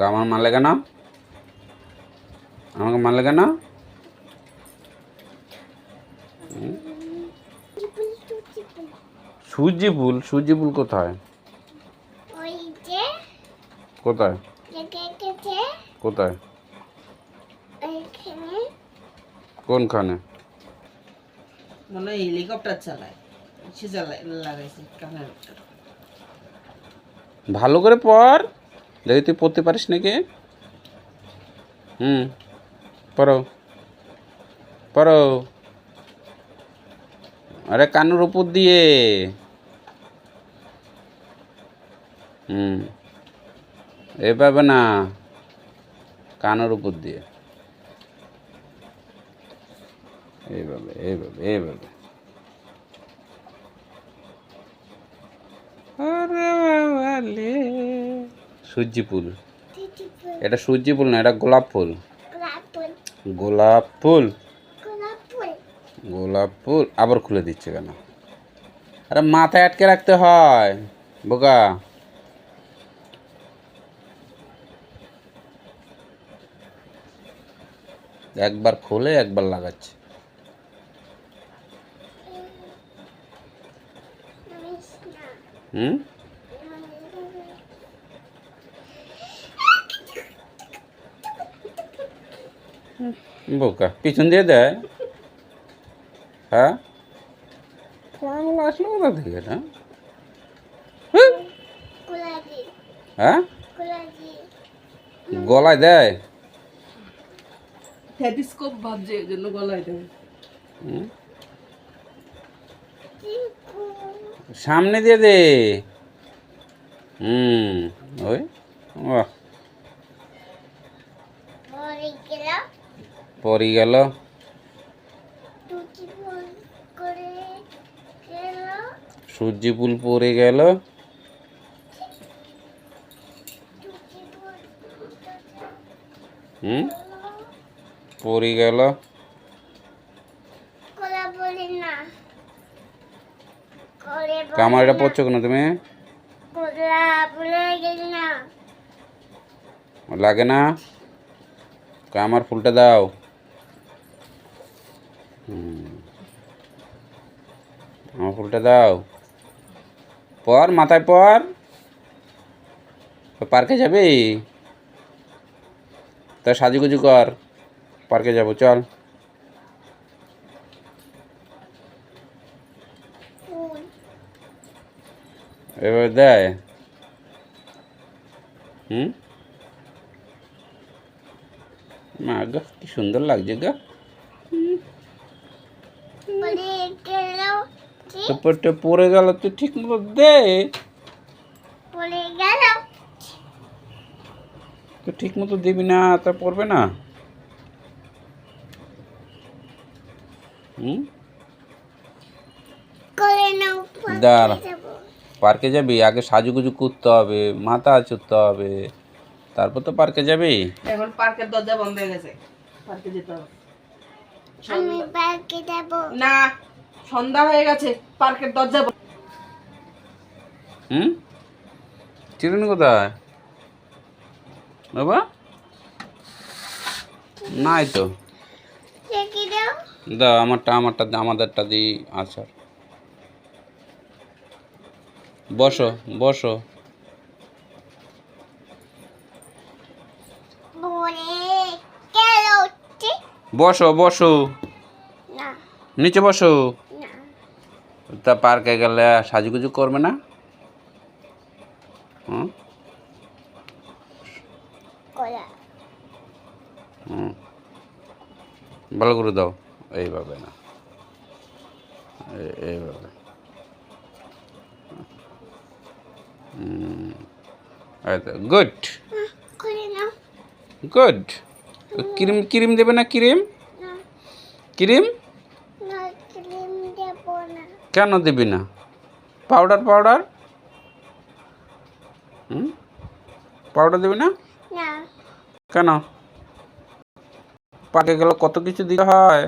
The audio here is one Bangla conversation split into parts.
তা আমার মারলে কেন আমাকে মারলে কেন? সূর্যি ফুল সূর্যি ফুল কোথায়? কোথায়? কোথায়? কোনখানে? মনে হেলিকপ্টার চালায়। সে লাগাইছে কানের ভালো করে পড় দেখি তুই পড়তে পারিস নাকি? হুম, পড়ো। পড়ো। আরে কানের উপর দিয়ে। হুম এভাবে না। কানের উপর দিয়ে। এইভাবে এইভাবে এইভাবে আরে বাবালে। সূর্যি ফুল। এটা সূর্যি ফুল না এটা গোলাপ ফুল। গোলাপ ফুল। গোলাপ ফুল। আবার খুলে দিচ্ছে কেন? আরে মাথায় আটকে রাখতে হয় বোকা। একবার খুলে একবার লাগাচ্ছে। হুম? বোকা পিছন দিয়ে দেয় হ্যাঁ? পাগল আসলো কোথা থেকে না? হ্যাঁ? গলায় দেয় স্ট্যাটিস্কোপ জন্য গলায় হুম? সামনে দিয়ে দে। হুম ওই বাহ পরে গেল পরি গেল। সূর্যি ফুল পরে গেল। হুম? পরি গেল। গোলা বলে না। করে কামার এটা পড়ছো কেন তুমি? লাগে না। কামার ফুলটা দাও। আমার ফুলটা দাও। পর, মাথায় পর। পার্কে যাবি? তা সাজুগুজু কর। পার্কে যাব, চল। এবার দেয়। হুম? মা গো, কি সুন্দর লাগছে গো বলে গেল তারপরটা পড়ে গেল তুই ঠিক মতো দে গেল। তুই ঠিক মতো দিবি না তা পড়বে না। হুম? করে দাঁড়া। পার্কে যাবি? আগে সাজুগুজু করতে হবে মাথা চুরতে হবে। তারপর তো পার্কে যাবি? এখন পার্কের দরজা বন্ধ হয়ে গেছে। পার্কে যেতে হবে। আমি পার্কে যাব। না সন্ধ্যা হয়ে গেছে পার্কের দরজা বন্ধ। হুম? চিরুনি কোথায়? বাবা? নাই তো। দাও। আমারটা আমারটা আমাদেরটা দিই আচ্ছা। বসো বসো। বসো বসো। নিচে বসো। তা পার্কে গেলে সাজুগুজু করবে না? হুম? হুম। ভালো করে দাও। এইভাবে না। এইভাবে। গুড। করে নাও। গুড। ক্রিম ক্রিম দেবে না ক্রিম? ক্রিম? কেন দিবি না? Powder powder? হুম? পাউডার দিবি না? কেন? পাকে গেলে কত কিছু দিতে হয়?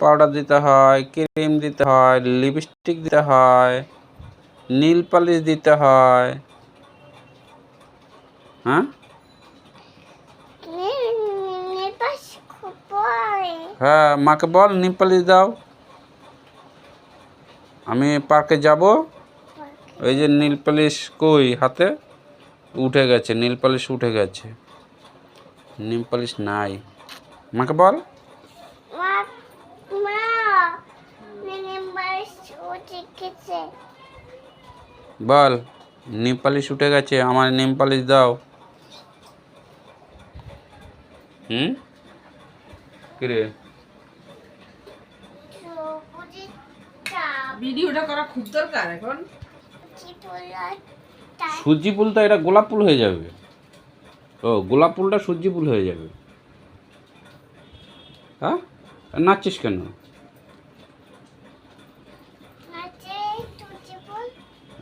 পাউডার দিতে হয় ক্রিম দিতে হয় লিপস্টিক দিতে হয় নীল পালিশ দিতে হয়। হ্যাঁ? হ্যাঁ মাকে বল নিম পালিশ দাও। আমি পার্কে যাব। ওই যে নীল পালিশ কই হাতে? উঠে গেছে নীল পালিশ উঠে গেছে। নীল পালিশ নাই। মাকে বল। বল নিম পালিশ উঠে গেছে আমার নিম পালিশ দাও। হুম? কিরে? ভিডিওটা করা খুব দরকার এখন। সূর্যি ফুল তো এটা গোলাপ ফুল হয়ে যাবে। ও, গোলাপ ফুলটা সূর্যি ফুল হয়ে যাবে। হ্যাঁ? নাচছিস কেন?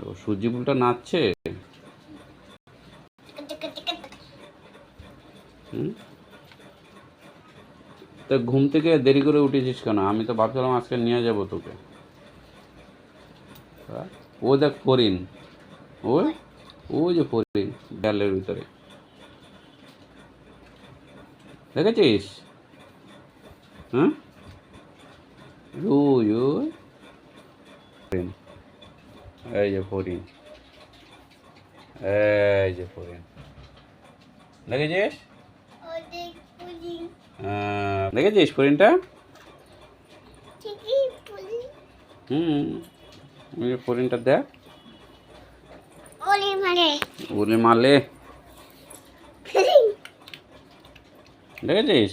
ও, সূর্যি ফুলটা নাচছে? তা ঘুম থেকে দেরি করে উঠেছিস কেন? আমি তো ভাবছিলাম আজকে নিয়ে যাব তোকে? ও দেখ ফরিন ওই ওই যে ফরিন ডালের ভিতরে। দেখেছিস? হ্যাঁ ওই ওই। এই যে ফরিন এই যে ফরিন। দেখেছিস? আহ, দেখেছিস ফরিনটা? হুম। ওই ফরিনটা দেখ উলি মারলে দেখেছিস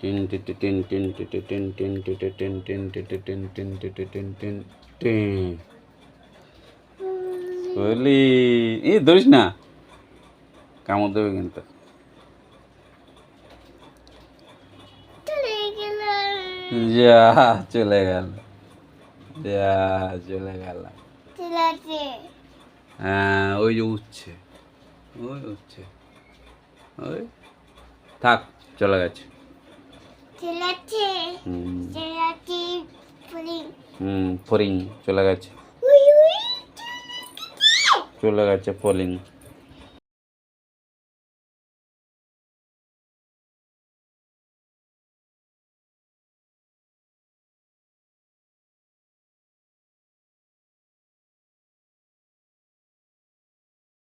টিন টিন টিন টিন টিন টিন টিন টিটি টিন টিন টিটি টিন টিন টিন বলি এই ধরিস না কামড় দেবে কিন্তু চলে গেল যা চলে গেল। যা চলে গেল। হ্যাঁ ওই যে উঠছে। ওই উঠছে। ওই থাক চলে গেছে। হুম। ফরিং চলে গেছে। চলে গেছে। ফলিং